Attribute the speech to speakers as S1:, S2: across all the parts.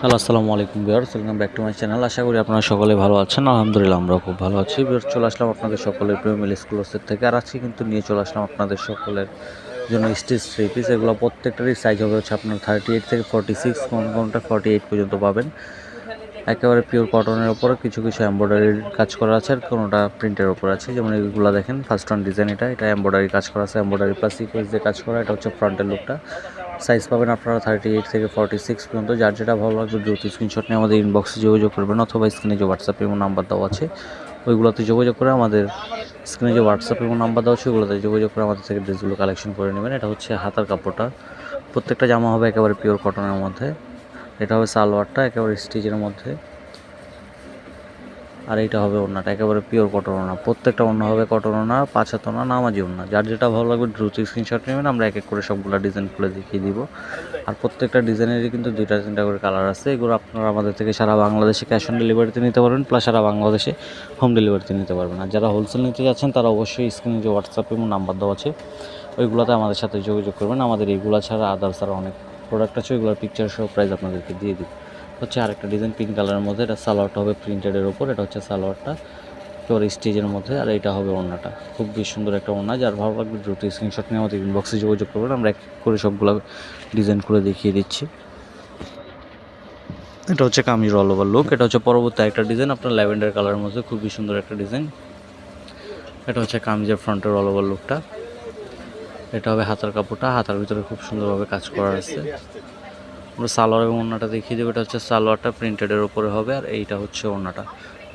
S1: Hello, আসসালামু আলাইকুম viewers welcome back to my channel. আশা করি আপনারা সকলে ভালো আছেন। আলহামদুলিল্লাহ, আমরাও খুব ভালো আছি। বিয়ার্স চলে আসলাম আপনাদের সকলের প্রেমিল স্কুলসের থেকে। আর আজকে কিন্তু নিয়ে চলে আসলাম আপনাদের সকলের জন্য স্টিচ থ্রি পিস। এগুলো প্রত্যেকটারই সাইজ হবে হচ্ছে আপনার থার্টি এইট থেকে ফর্টি সিক্স কোন কোনটা ফর্টি এইট পর্যন্ত পাবেন। একেবারে পিওর কটনের ওপরে কিছু কিছু এমব্রয়ডারির কাজ করা আছে আর কোনোটা প্রিন্টের ওপর আছে। যেমন এইগুলো দেখেন ফার্স্ট ওয়ান ডিজাইন এটা। এটা এমব্রয়ডারি কাজ করা আছে। এমব্রয়ডারি প্লাস সিকোয়েন্স দিয়ে কাজ করা, এটা হচ্ছে ফ্রন্টের লুকটা সাইজ পাবেন আপনারা থার্টি এইট থেকে ফর্টি সিক্স পর্যন্ত। যার যেটা ভালো লাগবে দ্রুত স্ক্রিনশট নিয়ে আমাদের ইনবক্সে যোগাযোগ করবেন অথবা স্ক্রিনে যে হোয়াটসঅ্যাপ এবং নাম্বার দেওয়া আছে, ওইগুলোতে যোগাযোগ করে আমাদের স্ক্রিনে যে হোয়াটসঅ্যাপ এবং নাম্বার দেওয়া আছে, ওইগুলোতে যোগাযোগ করে আমাদের থেকে ড্রেসগুলো কালেকশন করে নেবেন। এটা হচ্ছে হাতার কাপড়টা। প্রত্যেকটা জামা হবে একেবারে পিওর কটনের মধ্যে। এটা হবে সালোয়ারটা একেবারে স্টিচের মধ্যে। আর এইটা হবে ওড়নাটা। একেবারে পিওর কটন ওড়না। প্রত্যেকটা ওড়না হবে কটন ওড়না, পাঁচ হাত ওড়না, নামাজি ওড়না। যার যেটা ভালো লাগবে দ্রুত স্ক্রিনশট নেবেন, আমরা এক এক করে সবগুলো ডিজাইন খুলে দেখিয়ে দিব। আর প্রত্যেকটা ডিজাইনেরই কিন্তু দুইটা, তিনটা করে কালার আছে। এগুলো আপনারা আমাদের থেকে সারা বাংলাদেশে ক্যাশ অন ডেলিভারিতে নিতে পারবেন প্লাস সারা বাংলাদেশে হোম ডেলিভারিতে নিতে পারবেন। আর যারা হোলসেল নিতে যাচ্ছেন, তারা অবশ্যই স্ক্রিনে যে হোয়াটসঅ্যাপ এবং নাম্বার দেওয়া আছে, ওইগুলোতে আমাদের সাথে যোগাযোগ করবেন। আমাদের এইগুলো ছাড়া আদার্স আরও অনেক প্রোডাক্ট আছে, ওইগুলোর পিকচার সহ প্রাইস আপনাদেরকে দিয়ে দিই হচ্ছে আরেকটা ডিজাইন পিঙ্ক কালারের মধ্যে, এটা সালোয়ারটা হবে প্রিন্টেডের ওপর এটা হচ্ছে সালোয়ারটা। তোর স্টেজের মধ্যে, আর এটা হবে ওড়নাটা। খুব বেশ সুন্দর একটা ওড়না, যার ভালো লাগবে দ্রুত স্ক্রিনশট নিয়ে আমাদের ইনবক্সে যোগাযোগ করবেন। আমরা এক করে সবগুলো ডিজাইন করে দেখিয়ে দিচ্ছি। এটা হচ্ছে কামিজ অল ওভার লুক এটা হচ্ছে পরবর্তী একটা ডিজাইন আপনার ল্যাভেন্ডার কালারের মধ্যে খুবই সুন্দর একটা ডিজাইন এটা হচ্ছে কামিজের ফ্রন্টের অল ওভার লুকটা এটা হবে হাতার কাপড়টা, হাতার ভিতরে খুব সুন্দরভাবে কাজ করা আছে। আমরা সালোয়ার এবং ওড়নাটা দেখিয়ে দেবো। এটা হচ্ছে সালোয়ারটা প্রিন্টেডের ওপরে হবে আর এইটা হচ্ছে ওড়নাটা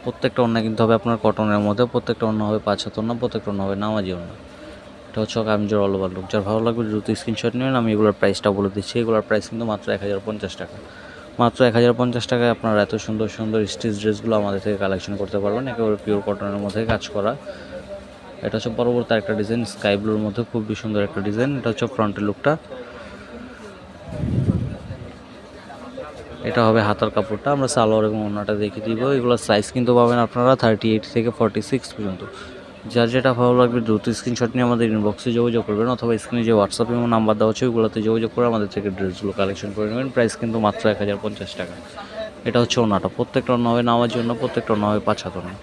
S1: প্রত্যেকটা ওড়না কিন্তু হবে আপনার কটনের মধ্যে, প্রত্যেকটা ওড়না হবে পাঁচ হাত ওড়না প্রত্যেকটা ওড়না হবে নামাজি ওড়না এটা হচ্ছে কামিজের অল ওভার লুক যার ভালো লাগবে দ্রুত স্ক্রিনশট নেবেন, আমি এগুলোর প্রাইসটা বলে দিচ্ছি। এগুলোর প্রাইস কিন্তু মাত্র এক হাজার পঞ্চাশ টাকা। মাত্র এক হাজার পঞ্চাশ টাকায় আপনারা এত সুন্দর সুন্দর স্টিচ ড্রেসগুলো আমাদের থেকে কালেকশন করতে পারবেন। একেবারে পিওর কটনের মধ্যে কাজ করা। এটা হচ্ছে পরবর্তী একটা ডিজাইন স্কাই ব্লুর মধ্যে খুবই সুন্দর একটা ডিজাইন এটা হচ্ছে ফ্রন্টের লুকটা এটা হবে হাতার কাপড়টা, আমরা সালোয়ার এবং ওড়নাটা দেখে দিব। এগুলোর সাইজ কিন্তু পাবেন আপনারা থার্টি এইট থেকে ফর্টি সিক্স পর্যন্ত। যার যেটা ভালো লাগবে দ্রুত স্ক্রিনশট নিয়ে আমাদের ইনবক্সে যোগাযোগ করবেন অথবা স্ক্রিনে যে হোয়াটসঅ্যাপ এবং নাম্বার দেওয়া আছে, ওইগুলোতে যোগাযোগ করে আমাদের থেকে ড্রেসগুলো কালেকশন করে নেবেন। প্রাইস কিন্তু মাত্র এক হাজার পঞ্চাশ টাকা। এটা হচ্ছে ওনাটা প্রত্যেকটা হবে নামার জন্য, প্রত্যেকটা হবে পাঁচ হাত ওনা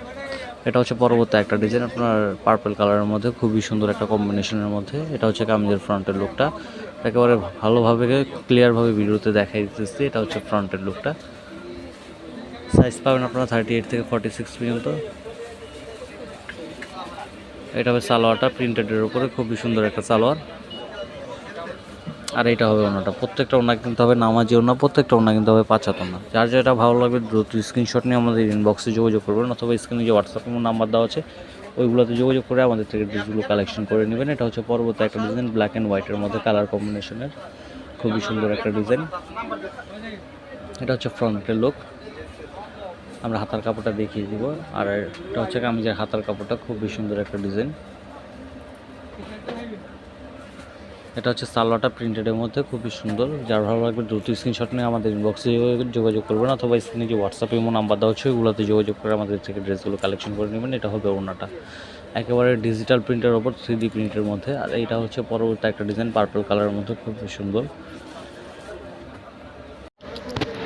S1: এটা হচ্ছে পরবর্তী একটা ডিজাইন আপনার পার্পল কালারের মধ্যে, খুবই সুন্দর একটা কম্বিনেশনের মধ্যে। এটা হচ্ছে কামিজের ফ্রন্টের লুকটা একেবারে ভালোভাবে ক্লিয়ারভাবে ভিডিওতে দেখাই দিতেছি। এটা হচ্ছে ফ্রন্টের লুকটা সাইজ পাবেন আপনারা থার্টি এইট থেকে ফর্টি সিক্স পর্যন্ত। এটা হবে সালোয়ারটা প্রিন্টেডের উপরে। খুবই সুন্দর একটা সালোয়ার। আর এটা হবে ওনাটা। প্রত্যেকটা ওনা কিন্তু হবে নামাজি ওনা, প্রত্যেকটা ওনা কিন্তু হবে পাঁচাত ওনা। যার যেটা ভালো লাগবে দ্রুত স্ক্রিনশট নিয়ে আমাদের ইনবক্সে যোগাযোগ করবেন, অথবা স্ক্রিনে যে হোয়াটসঅ্যাপ নাম্বার দেওয়া আছে ওইগুলোতে যোগাযোগ করে আমাদের থেকে ড্রেসগুলো কালেকশন করে নেবেন। এটা হচ্ছে পরবর্তী একটা ডিজাইন ব্ল্যাক অ্যান্ড হোয়াইটের মধ্যে কালার কম্বিনেশনের খুবই সুন্দর একটা ডিজাইন এটা হচ্ছে ফ্রন্টের লুক আমরা হাতার কাপড়টা দেখিয়ে দিব। আর এটা হচ্ছে কামিজের হাতার কাপড়টা, খুবই সুন্দর একটা ডিজাইন এটা হচ্ছে সালোয়ারটা প্রিন্টেডের মধ্যে, খুবই সুন্দর। যার ভালো লাগবে দ্রুত স্ক্রিনশট নিয়ে আমাদের ইনবক্সে যোগাযোগ করবেন অথবা স্ক্রিনে যে হোয়াটসঅ্যাপ এমন নাম্বার দেওয়া হচ্ছে ওগুলোতে যোগাযোগ করে আমাদের থেকে ড্রেসগুলো কালেকশন করে নেবেন। এটা হবে ওনাটা একেবারে ডিজিটাল প্রিন্টের ওপর থ্রি ডি প্রিন্টের মধ্যে। আর এটা হচ্ছে পরবর্তী একটা ডিজাইন পার্পল কালারের মধ্যে, খুবই সুন্দর।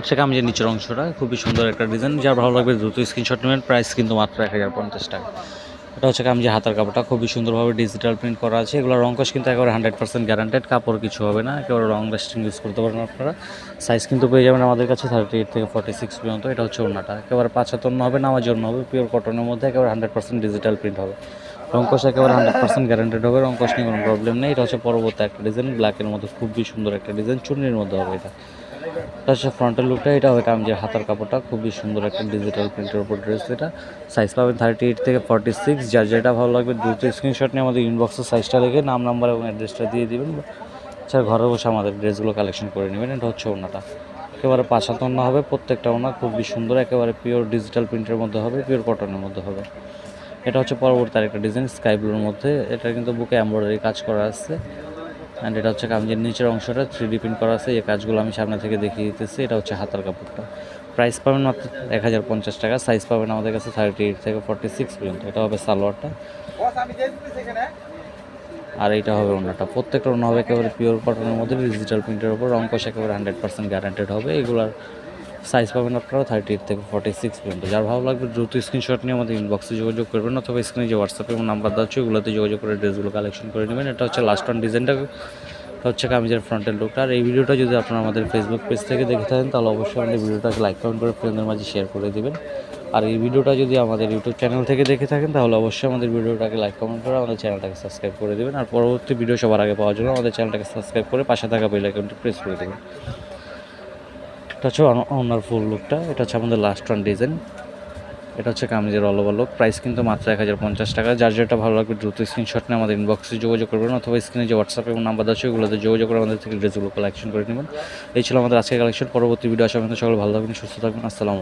S1: সেটা আমি যে নিচের অংশটা, খুবই সুন্দর একটা ডিজাইন যার ভালো লাগবে দ্রুত স্ক্রিনশট নেবেন প্রাইস কিন্তু মাত্র এক হাজার পঞ্চাশ টাকা। এটা হচ্ছে কামিজের হাতার কাপড়টা। খুবই সুন্দরভাবে ডিজিটাল প্রিন্ট করা আছে। এগুলো রংকশ কিন্তু একেবারে হান্ড্রেড পার্সেন্ট গ্যারান্টেড কাপড় কিছু হবে না। একেবারে রং লাস্টিং ইউজ করতে পারবেন আপনারা। সাইজ কিন্তু পেয়ে যাবেন আমাদের কাছে থার্টি এইট থেকে ফর্টি সিক্স পর্যন্ত। এটা হচ্ছে ওনাটা একেবারে পাঁচ হাত অন্য হবে নামার জন্য হবে। পিওর কটনের মধ্যে একেবারে হান্ড্রেড পার্সেন্ট ডিজিটাল প্রিন্ট হবে। রংকশ একেবারে হান্ড্রেড পার্সেন্ট গ্যারান্টেড হবে। রংকশ নিয়ে কোনো প্রবলেম নেই। এটা হচ্ছে পরবর্তী একটা ডিজাইন ব্ল্যাকের মধ্যে খুবই সুন্দর একটা ডিজাইন চুন্নির মধ্যে হবে এটা। এটা হচ্ছে ফ্রন্টের লুকটা এটা হবে কামিজের হাতার কাপড়টা, খুবই সুন্দর একটা ডিজিটাল প্রিন্টের উপর ড্রেস এটা। সাইজ পাবেন থার্টি এইট থেকে ফর্টি সিক্স যার যেটা ভালো লাগবে দ্রুত স্ক্রিনশট নিয়ে আমাদের ইনবক্সের সাইজটা লিখে নাম নাম্বার এবং অ্যাড্রেসটা দিয়ে দিবেন। আচ্ছা ঘরে বসে আমাদের ড্রেসগুলো কালেকশন করে নেবেন, এটা হচ্ছে ওনাটা একেবারে ওনা হবে, প্রত্যেকটা ওনা খুবই সুন্দর, একেবারে পিওর ডিজিটাল প্রিন্টের মধ্যে হবে পিওর কটনের মধ্যে হবে। এটা হচ্ছে পরবর্তী আরেকটা ডিজাইন স্কাই ব্লুর মধ্যে এটা কিন্তু বুকে এমব্রয়ডারি কাজ করা আছে। অ্যান্ড এটা হচ্ছে কামিজের নিচের অংশটা থ্রি ডি প্রিন্ট করা আছে এই কাজগুলো আমি সামনে থেকে দেখিয়ে দিতেছি। এটা হচ্ছে হাতার কাপড়টা। প্রাইস পাবেন মাত্র এক হাজার পঞ্চাশ টাকা সাইজ পাবেন আমাদের কাছে থার্টি এইট থেকে ফর্টি সিক্স পর্যন্ত। এটা হবে সালোয়ারটা। আর এইটা হবে ওনাটা প্রত্যেকটা ওনা হবে একেবারে পিওর কটনের মধ্যে ডিজিটাল প্রিন্টের উপর। রং কষ একেবারে হান্ড্রেড পার্সেন্ট গ্যারান্টেড হবে। এগুলার সাইজ পাবেন আপনারা থার্টি এইট থেকে ফর্টি সিক্স পর্যন্ত। যার ভালো লাগবে দ্রুত স্ক্রিনশট নিয়ে আমাদের ইনবক্সে যোগাযোগ করবেন অথবা স্ক্রিনে যে হোয়াটসঅ্যাপ এবং নাম্বার দেওয়া ওগুলোতে যোগাযোগ করে ড্রেসগুলো কালেকশন করে নেবেন। এটা হচ্ছে লাস্ট ওয়ান ডিজাইনটা হচ্ছে কামিজের ফ্রন্টের লুকটা আর এই ভিডিওটা যদি আপনারা আমাদের ফেসবুক পেজ থেকে দেখে থাকেন, তাহলে অবশ্যই আমাদের ভিডিওটাকে লাইক কমেন্ট করে ফ্রেন্ডদের মাঝে শেয়ার করে দেবেন। আর এই ভিডিওটা যদি আমাদের ইউটিউব চ্যানেল থেকে দেখে থাকেন, তাহলে অবশ্যই আমাদের ভিডিওটাকে লাইক কমেন্ট করে আমাদের চ্যানেলটাকে সাবস্ক্রাইব করে দেবেন। আর পরবর্তী ভিডিও সবার আগে পাওয়ার জন্য আমাদের চ্যানেলটাকে সাবস্ক্রাইব করে পাশে থাকা বেল আইকনটি প্রেস করে দেবেন। এটা হচ্ছে ওনার ফুল লুকটা এটা হচ্ছে আমাদের লাস্ট ওয়ান ডিজাইন এটা হচ্ছে কামিজের অল ওভার লুক প্রাইস কিন্তু মাত্র এক হাজার পঞ্চাশ টাকা। যার যেটা ভালো লাগবে, দ্রুত স্ক্রিনশট নিয়ে আমাদের ইনবক্সে যোগাযোগ করবেন অথবা স্ক্রিনে যে হোয়াটসঅ্যাপ এবং নাম্বার আছে, ওগুলোতে যোগাযোগ করে আমাদের থেকে ড্রেসগুলো কালেকশন করে নেবেন। এই ছিল আমাদের আজকের কালেকশন পরবর্তী ভিডিও আসা। সকলে ভালো থাকবেন, সুস্থ থাকবেন। আসসালামু